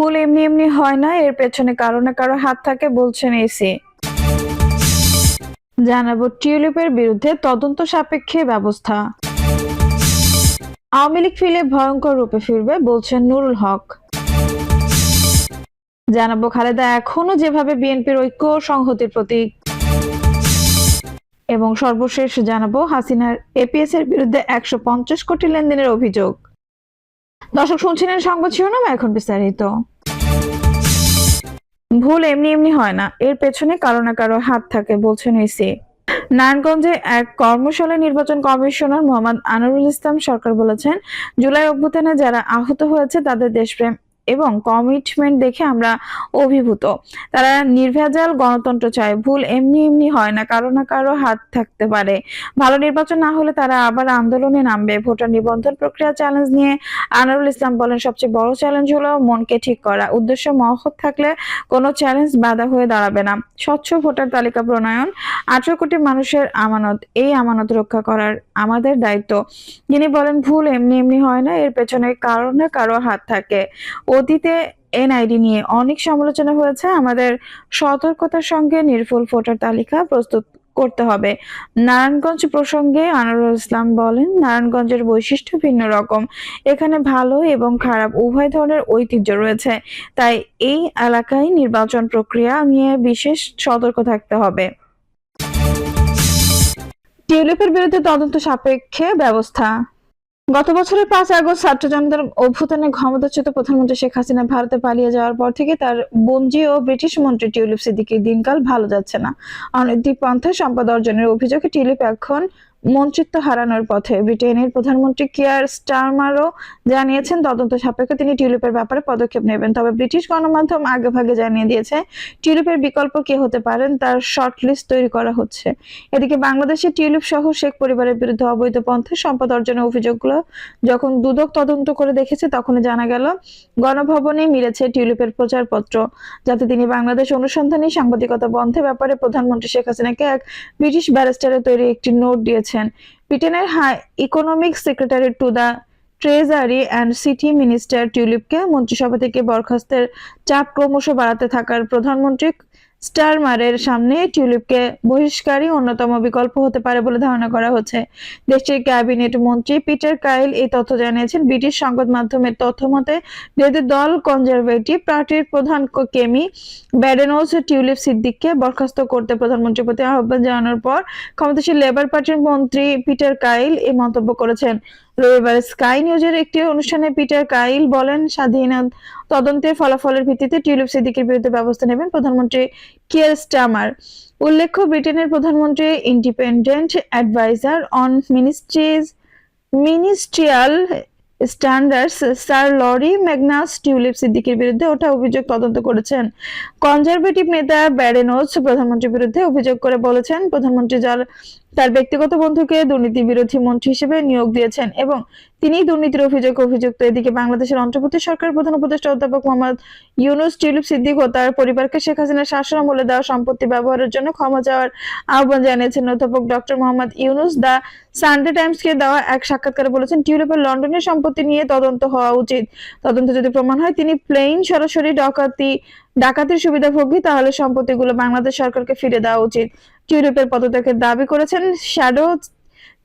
ভুল এমনি এমনি হয় না, এর পেছনে কারও না কারও হাত থাকে বলছেন এসি। জানাব টিউলিপের বিরুদ্ধে তদন্ত সাপেক্ষে ব্যবস্থা। আওয়ামী লীগ ফিরে ভয়ঙ্কর রূপে ফিরবে বলছেন নুরুল হক। জানাব খালেদা এখনও যেভাবে বিএনপির ঐক্য সংহতির প্রতীক। এবং সর্বশেষ জানাব হাসিনার এপিএস এর বিরুদ্ধে একশো পঞ্চাশ কোটি লেনদেনের অভিযোগ। দর্শক শুনছিলেন সংবাদ শিরোনাম, এখন বিস্তারিত। ভুল এমনি এমনি হয় না। এর পেছনে কারও না কারও হাত থাকে, বলছেন এসি। নারায়ণগঞ্জে এক কর্মশালায় নির্বাচন কমিশনার মোহাম্মদ আনারুল ইসলাম সরকার বলেছেন, জুলাই অভ্যুত্থানে যারা আহত হয়েছে তাদের দেশপ্রেম এবং কমিটমেন্ট দেখে আমরা অভিভূত। তারা নির্ভেজাল গণতন্ত্র চায়, ভুল এমনি এমনি হয় না, কারও না কারও হাত থাকতে পারে। ভালো নির্বাচন না হলে তারা আবার আন্দোলনে নামবে। ভোটার নিবন্ধন প্রক্রিয়া চ্যালেঞ্জ নিয়ে আনারুল ইসলাম বলেন, সবচেয়ে বড় চ্যালেঞ্জ হলো মনকে ঠিক করা। উদ্দেশ্য মহৎ থাকলে কোনো চ্যালেঞ্জ বাধা হয়ে দাঁড়াবে না। স্বচ্ছ ভোটার তালিকা প্রণয়ন, আঠারো কোটি মানুষের আমানত, এই আমানত রক্ষা করার আমাদের দায়িত্ব। যিনি বলেন, ভুল এমনি এমনি হয় না, এর পেছনে কারও না কারও হাত থাকে। অতীতে এনআইডি নিয়ে অনেক সমালোচনা হয়েছে। আমাদের সতর্কতার সঙ্গে নির্ভুল ভোটার তালিকা প্রস্তুত করতে হবে। নারায়ণগঞ্জ প্রসঙ্গে আনোয়ারুল ইসলাম বলেন, নারায়ণগঞ্জের বৈশিষ্ট্য ভিন্ন রকম। এখানে ভালো এবং খারাপ উভয় ধরনের ঐতিহ্য রয়েছে। তাই এই এলাকায় নির্বাচন প্রক্রিয়া নিয়ে বিশেষ সতর্ক থাকতে হবে। টিউলিপের বিরুদ্ধে তদন্ত সাপেক্ষে ব্যবস্থা গত বছরের পাঁচ আগস্ট ছাত্র জনতার অভ্যুত্থানে ক্ষমতাচ্যুত প্রধানমন্ত্রী শেখ হাসিনা ভারতে পালিয়ে যাওয়ার পর থেকে তার বঞ্জি ও ব্রিটিশ মন্ত্রী টিউলিপ সিদ্দিকির দিনকাল ভালো যাচ্ছে না। অনৈতিক পন্থায় সম্পদ অর্জনের অভিযোগে টিউলিপ এখন মন্ত্রিত্ব হারানোর পথে ব্রিটেনের প্রধানমন্ত্রী কিয়ার স্টারমারও জানিয়েছেন তদন্ত সাপেক্ষে তিনি টিউলিপের ব্যাপারে পদক্ষেপ নেবেন। তবে ব্রিটিশ গণমাধ্যম আগেভাগে জানিয়ে দিয়েছে, টিউলিপের বিকল্প কে হতে পারেন তার শর্ট লিস্ট তৈরি করা হচ্ছে। এদিকে বাংলাদেশে টিউলিপ সহ শেখ পরিবারের বিরুদ্ধে অবৈধ পন্থায় সম্পদ অর্জনের অভিযোগগুলো যখন দুদক তদন্ত করে দেখেছে তখন জানা গেল, গণভবনে মিলেছে টিউলিপের প্রচারপত্র, যাতে তিনি বাংলাদেশ অনুসন্ধানী সাংবাদিকতা বন্ধের ব্যাপারে প্রধানমন্ত্রী শেখ হাসিনাকে এক ব্রিটিশ ব্যারিস্টারের তৈরি একটি নোট দিয়েছেন ব্রিটেনের high economic secretary to the treasury and city minister টিউলিপকে মন্ত্রিসভা থেকে বরখাস্তের চাপ ক্রমশ বাড়াতে থাকার প্রধানমন্ত্রী স্টারমারের সামনে টিউলিপকে বহিষ্কারই অন্যতম বিকল্প হতে পারে বলে ধারণা করা হচ্ছে। দেশটির ক্যাবিনেট মন্ত্রী পিটার কাইল এই তথ্য জানিয়েছেন। ব্রিটিশ সংবাদ মাধ্যমের তথ্য মতে বিরোধী দল কনজারভেটিভ পার্টির প্রধান কেমি ব্যাডেনোস টিউলিপ সিদ্দিককে বরখাস্ত করতে প্রধানমন্ত্রীর প্রতি আহ্বান জানানোর পর ক্ষমতাসীন লেবার পার্টির মন্ত্রী পিটার কাইল এই মন্তব্য করেছেন। রবিবার স্কাই নিউজের একটি অনুষ্ঠানে পিটার কাইল বলেন, স্বাধীন তদন্তের ফলাফলের ভিত্তিতে টিউলিপ সিদ্দিকের বিরুদ্ধে ব্যবস্থা নেবেন প্রধানমন্ত্রী কিয়ার স্টামার উল্লেখ্য, ব্রিটেনের প্রধানমন্ত্রী independent adviser on ministries ministerial standards sir Laurie Magnus Tulip সিদ্দিকের বিরুদ্ধে ওঠা অভিযোগ তদন্ত করেছেন। কনজারভেটিভ নেতা ব্যারেনোস প্রধানমন্ত্রীর বিরুদ্ধে অভিযোগ করে বলেছেন, প্রধানমন্ত্রী যার তার ব্যক্তিগত বন্ধুকে দুর্নীতি বিরোধী মন্ত্রী হিসেবে নিয়োগ দিয়েছেন এবং তিনি দুর্নীতির অভিযোগ অভিযুক্ত। এদিকে বাংলাদেশের অন্তর্বর্তী সরকারের প্রধান উপদেষ্টা অধ্যাপক মোহাম্মদ ইউনুস, টিউলিপ সিদ্দিক ও তার পরিবারকে শেখ হাসিনার শাসন আমলে দেওয়া সম্পত্তি ব্যবহারের জন্য ক্ষমা চাওয়ার আহ্বান জানিয়েছেন অধ্যাপক doctor Mohammad Yunus. The Sunday টাইমসকে দেওয়া এক সাক্ষাৎকারে বলেছেন, টিউলিপের লন্ডনের সম্পত্তি নিয়ে তদন্ত হওয়া উচিত। তদন্ত যদি প্রমাণ হয়, তিনি প্লেন সরাসরি ডাকাতি ডাকাতির সুবিধাভোগী তাহলে সম্পত্তিগুলো বাংলাদেশ সরকারকে ফিরে দেওয়া উচিত। টিউলিপের পদত্যাগের দাবি করেছেন শ্যাডো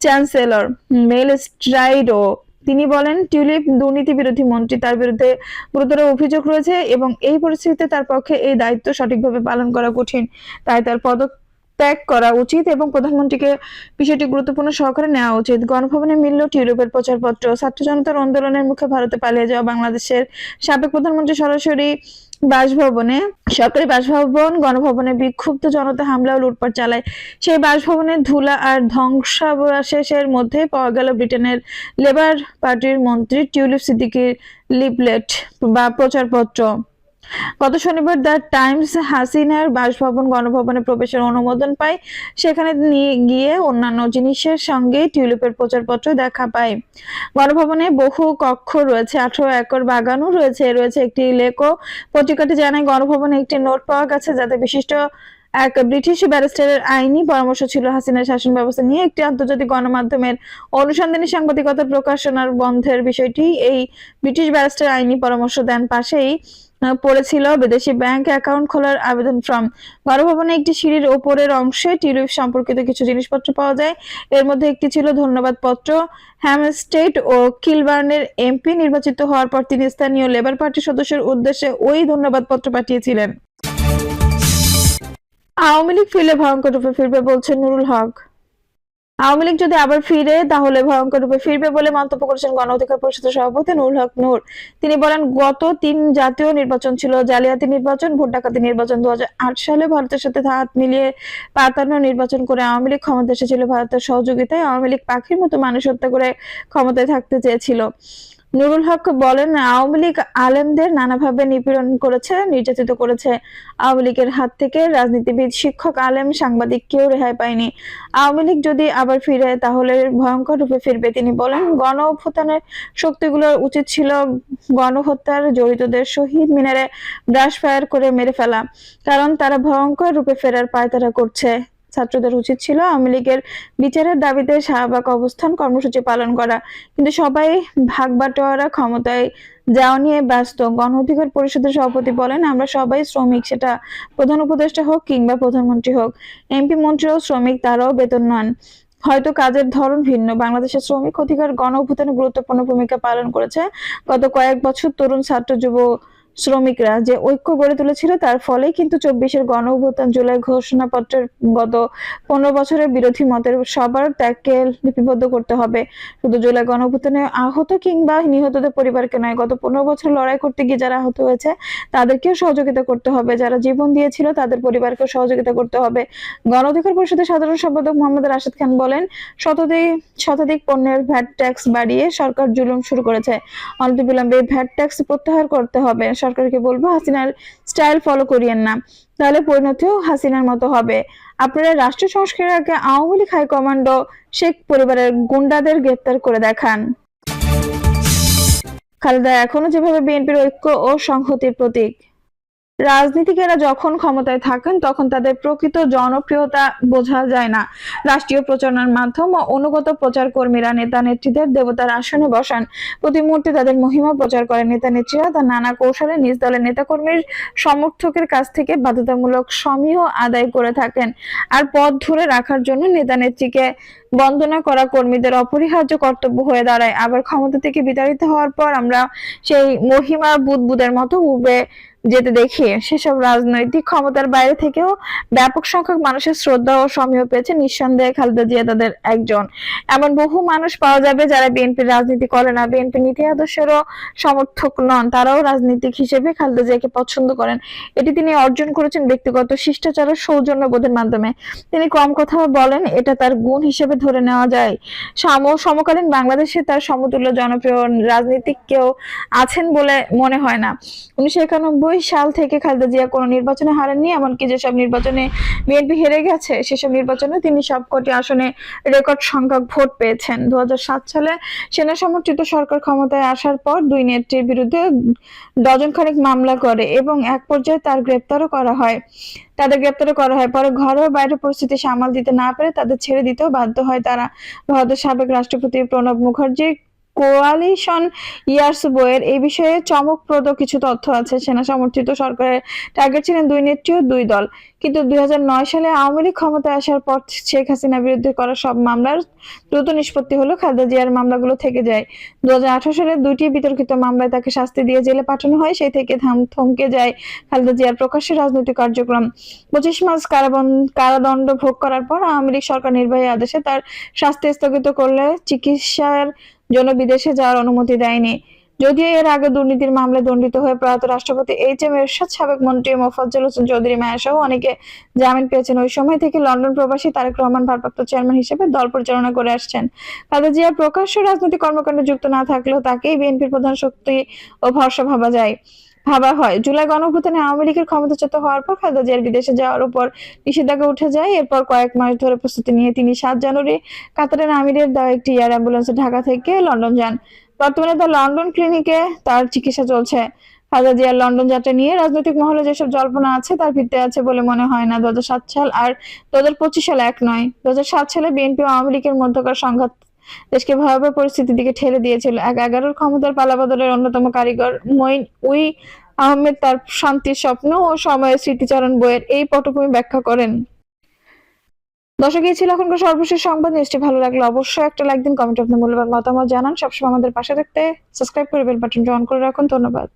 চ্যান্সেলর মেল স্ট্রাইডো। তিনি বলেন, টিউলিপ দুর্নীতি বিরোধী মন্ত্রী তার বিরুদ্ধে গুরুতর অভিযোগ রয়েছে এবং এই পরিস্থিতিতে তার পক্ষে এই দায়িত্ব সঠিকভাবে পালন করা কঠিন। তাই তার পদত্যাগ করা উচিত এবং প্রধানমন্ত্রীকে বিষয়টি গুরুত্বপূর্ণ সহকারে নেওয়া উচিত। গণভবনে মিলল টিউলিপের প্রচারপত্র। ছাত্র জনতার আন্দোলনের মুখে ভারতে পালিয়ে যাওয়া বাংলাদেশের সাবেক প্রধানমন্ত্রী সরাসরি বাসভবনে, সরকারি বাসভবন, গণভবনে বিক্ষুব্ধ জনতা হামলা ও লুটপাট চালায়। সেই বাসভবনের ধুলা আর ধ্বংসাবশেষের মধ্যে পাওয়া গেল ব্রিটেনের লেবার পার্টির মন্ত্রী টিউলিপ সিদ্দিকির লিপলেট বা প্রচারপত্র। গত শনিবার দ্য টাইমস হাসিনার বাসভবন গণভবনে প্রবেশের অনুমোদন পায়। সেখানে নিয়ে গিয়ে অন্যান্য জিনিসের সঙ্গে টিউলিপের প্রচারপত্র দেখা পায়। গণভবনে বহু কক্ষ রয়েছে, আঠারো একর বাগানও রয়েছে। রয়েছে একটি লেকও। পত্রিকাটি জানায়, গণভবনে একটি নোট পাওয়া গেছে যাতে বিশিষ্ট এক ব্রিটিশ ব্যারিস্টারের আইনি পরামর্শ ছিল হাসিনার শাসন ব্যবস্থা নিয়ে। একটি আন্তর্জাতিক গণমাধ্যমের অনুসন্ধানী সাংবাদিকতা প্রকাশনার বন্ধের বিষয়টি এই ব্রিটিশ ব্যারিস্টার আইনি পরামর্শ দেন। পাশেই পড়েছিল বিদেশি ব্যাংক অ্যাকাউন্ট খোলার আবেদন ফর্ম। গণভবনে একটি সিঁড়ির ওপরের অংশে টিউলিপ সম্পর্কিত কিছু জিনিসপত্র পাওয়া যায়। এর মধ্যে একটি ছিল ধন্যবাদ পত্র হ্যামস্টেড ও কিলবার্নের এমপি নির্বাচিত হওয়ার পর তিনি স্থানীয় লেবার পার্টির সদস্যের উদ্দেশ্যে ওই ধন্যবাদ পত্র পাঠিয়েছিলেন। আওয়ামী লীগ ফিরলে ভয়ঙ্কর রূপে ফিরবে বলছেন নুরুল হক। আওয়ামী লীগ যদি আবার ফিরে, তাহলে ভয়ঙ্কর রূপে ফিরবে বলে মন্তব্য করেছেন গণ অধিকার পরিষদের সভাপতি নুরুল হক নূর। তিনি বলেন, গত তিন জাতীয় নির্বাচন ছিল, জালিয়াতি নির্বাচন, ভোট ডাকাতি নির্বাচন। দু হাজার আট সালে ভারতের সাথে হাত মিলিয়ে পাতানো নির্বাচন করে আওয়ামী লীগ ক্ষমতা এসেছিল। ভারতের সহযোগিতায় আওয়ামী লীগ পাখির মতো মানুষ হত্যা করে ক্ষমতায় থাকতে চেয়েছিল। নুরুল হক বলেন, আওয়ামী লীগ আলেমদের নানাভাবে নিপীড়ন করেছে, নির্যাতিত করেছে। আওয়ামী লীগের হাত থেকে রাজনীতিবিদ, শিক্ষক, আলেম, সাংবাদিক কেউ রেহাই পায়নি। আওয়ামী লীগ যদি আবার ফিরে তাহলে ভয়ঙ্কর রূপে ফিরবে তিনি বলেন। গণ অভ্যুত্থানের শক্তিগুলোর উচিত ছিল গণহত্যার জড়িতদের শহীদ মিনারে ব্রাশ ফায়ার করে মেরে ফেলা, কারণ তারা ভয়ঙ্কর রূপে ফেরার পায়তারা করছে। ছাত্রদের উচিত ছিল আওয়ামী লীগের বিচারের দাবিতে শাহবাগ অবস্থান কর্মসূচি পালন করা। কিন্তু সবাই ভাগ বাটোয়ারা ক্ষমতায় যাওয়া নিয়ে ব্যস্ত। গণ অধিকার পরিষদের সভাপতি বলেন, আমরা সবাই শ্রমিক, সেটা প্রধান উপদেষ্টা হোক কিংবা প্রধানমন্ত্রী হোক। এমপি মন্ত্রীও শ্রমিক, তারাও বেতন নন। হয়তো কাজের ধরন ভিন্ন। বাংলাদেশের শ্রমিক অধিকার গণ অভ্যুত্থানে গুরুত্বপূর্ণ ভূমিকা পালন করেছে। গত কয়েক বছর তরুণ ছাত্র, যুব শ্রমিকরা যে ঐক্য গড়ে তুলেছিল, তার ফলেই কিন্তু চব্বিশের গণ অভ্যুত্থান জুলাই ঘোষণাপত্রের গত পনেরো বছরের বিরোধী মতের সবার ত্যাগকে লিপিবদ্ধ করতে হবে। শুধু জুলাই গণ অভ্যুত্থানে আহত কিংবা নিহতদের পরিবারকে নয়, গত পনেরো বছর লড়াই করতে গিয়ে যারা আহত হয়েছে, তাদেরকেও সহযোগিতা করতে হবে। যারা জীবন দিয়েছিল, তাদের পরিবারকেও সহযোগিতা করতে হবে। গণ অধিকার পরিষদের সাধারণ সম্পাদক মোহাম্মদ রাশেদ খান বলেন, শতাধিক শতাধিক পণ্যের ভ্যাট ট্যাক্স বাড়িয়ে সরকার জুলুম শুরু করেছে। অনতিবিলম্বে ভ্যাট ট্যাক্স প্রত্যাহার করতে হবে। সরকারকে বলব, হাসিনার স্টাইল ফলো করিয়েন না। তাহলে পরিণতিও হাসিনার মতো হবে। আপনারা রাষ্ট্র সংস্কারের আগে আওয়ামী লীগ হাইকমান্ড শেখ পরিবারের গুন্ডাদের গ্রেপ্তার করে দেখান। খালেদা এখনও যেভাবে বিএনপির ঐক্য ও সংহতির প্রতীক। রাজনীতিকেরা যখন ক্ষমতায় থাকেন, তখন তাদের প্রকৃত জনপ্রিয়তা বোঝা যায় না। রাষ্ট্রীয় প্রচারণার মাধ্যম ও অনুগত প্রচার কর্মীরা নেতা নেত্রীদের দেবতার আসনে বসান। প্রতি মুহূর্তে তাদের মহিমা প্রচার করেন নেতা নেত্রীরা তার নানা কৌশলে নিজ দলের নেতাকর্মীর সমর্থকের কাছ থেকে বাধ্যতামূলক সমীহ আদায় করে থাকেন। আর পথ ধরে রাখার জন্য নেতা নেত্রীকে বন্দনা করা কর্মীদের অপরিহার্য কর্তব্য হয়ে দাঁড়ায়। আবার ক্ষমতা থেকে বিতাড়িত হওয়ার পর আমরা সেই মহিমা বুদবুদের মতো উবে যেতে দেখি। সেসব রাজনৈতিক ক্ষমতার বাইরে থেকেও ব্যাপক সংখ্যক মানুষের শ্রদ্ধা ও সমীহ পেয়েছে নিঃসন্দেহে খালেদা জিয়া তাদের একজন। এমন বহু মানুষ পাওয়া যাবে যারা বিএনপির রাজনীতি করে না। বিএনপি নীতি আদর্শেরও সমর্থক নন, তারাও রাজনীতিক হিসেবে খালেদা জিয়াকে পছন্দ করেন। এটি তিনি অর্জন করেছেন ব্যক্তিগত শিষ্টাচার সৌজন্য বোধের মাধ্যমে। তিনি কম কথা বলেন, এটা তার গুণ হিসেবে ধরে নেওয়া যায়। সাম, সমকালীন বাংলাদেশে তার সমতুল্য জনপ্রিয় রাজনীতিক কেউ আছেন বলে মনে হয় না। উনিশশো একানব্বই সাল থেকে খালেদা জিয়া কোনো নির্বাচনে হারেননি, এমনকি যেসব নির্বাচনে বিএনপি হেরে গেছে, সেসব নির্বাচনে তিনি সবকটি আসনে রেকর্ড সংখ্যক ভোট পেয়েছেন। দু হাজার সাত সালে সেনা সমর্থিত সরকার ক্ষমতায় আসার পর দুই নেত্রীর বিরুদ্ধে ডজন খানেক মামলা করে এবং এক পর্যায়ে তার গ্রেপ্তারও করা হয়। তাদের গ্রেপ্তার করা হয়। পরে ঘরের বাইরে পরিস্থিতি সামাল দিতে না পেরে তাদের ছেড়ে দিতেও বাধ্য হয় তারা। ভারতের সাবেক রাষ্ট্রপতি প্রণব মুখার্জি কোয়ালিশন ইয়ার্স বইয়ের এই বিষয়ে চমকপ্রদ কিছু তথ্য আছে। সেনা সমর্থিত সরকারের টার্গেট ছিলেন দুই দুই দল। কিন্তু দুই সালে আওয়ামী লীগ ক্ষমতায় আসার পর শেখ হাসিনার বিরুদ্ধে করা সব মামলার দ্রুত নিষ্পত্তি হলো খালেদা জিয়ার মামলাগুলো থেকে যায়। দু সালে দুইটি বিতর্কিত মামলায় তাকে শাস্তি দিয়ে জেলে পাঠানো হয়, সেই থেকে থমকে যায় খালেদা জিয়ার প্রকাশ্যে রাজনৈতিক কার্যক্রম। পঁচিশ মাস কারাদণ্ড ভোগ করার পর আওয়ামী লীগ সরকার নির্বাহী আদেশে তার শাস্তি স্থগিত করলে চিকিৎসার জন্য বিদেশে যাওয়ার অনুমতি দেয়নি। যদিও এর আগে দুর্নীতির মামলায় দণ্ডিত হয়ে প্রয়াত রাষ্ট্রপতি এইচ এম এরশাদ, সাবেক মন্ত্রী মোফাজ্জল হোসেন চৌধুরী মায়া সহ অনেকে জামিন পেয়েছেন। ওই সময় থেকে লন্ডন প্রবাসী তারেক রহমান ভারপ্রাপ্ত চেয়ারম্যান হিসেবে দল পরিচালনা করে আসছেন। খালেদা জিয়া প্রকাশ্য রাজনৈতিক কর্মকাণ্ডে যুক্ত না থাকলেও তাকেই বিএনপির প্রধান শক্তি ও ভরসা ভাবা যায়। ভাবা হয়। জুলাই গণঅভ্যুত্থানে আওয়ামী লীগের ক্ষমতাচ্যুত হওয়ার পর খালেদা জিয়ার বিদেশে যাওয়ার উপর নিষেধাজ্ঞা উঠে যায়। এরপর কয়েক মাস ধরে প্রস্তুতি নিয়ে তিনি সাত জানুয়ারি কাতারের আমিরের দেওয়া একটি এয়ার অ্যাম্বুলেন্সে ঢাকা থেকে লন্ডন যান। বর্তমানে তার লন্ডন ক্লিনিকে তার চিকিৎসা চলছে। খালেদা জিয়ার লন্ডন যাত্রা নিয়ে রাজনৈতিক মহলে যেসব জল্পনা আছে তার ভিত্তি আছে বলে মনে হয় না। দু হাজার সাত সাল আর দু হাজার পঁচিশ সাল এক নয়। দু সালে বিএনপি ও আওয়ামী লীগের মধ্যকার সংঘাত দেশকে ভয়াবহ পরিস্থিতির দিকে ঠেলে দিয়েছিল। এক এগারোর ক্ষমতার পালাবদলের অন্যতম কারিগর মঈন উই আহমেদ তার শান্তির স্বপ্ন ও সময়ের স্মৃতিচারণ বইয়ের এই পটভূমি ব্যাখ্যা করেন। দর্শক ছিল এখনকার সর্বশেষ সংবাদ। নিউজটি ভালো লাগলে অবশ্যই একটা লাইক দিন, কমেন্ট আপনার মূল্যবান মতামত জানান। সবসময় আমাদের পাশে থাকতে সাবস্ক্রাইব করে বেল বাটনটি অন করে রাখুন। ধন্যবাদ।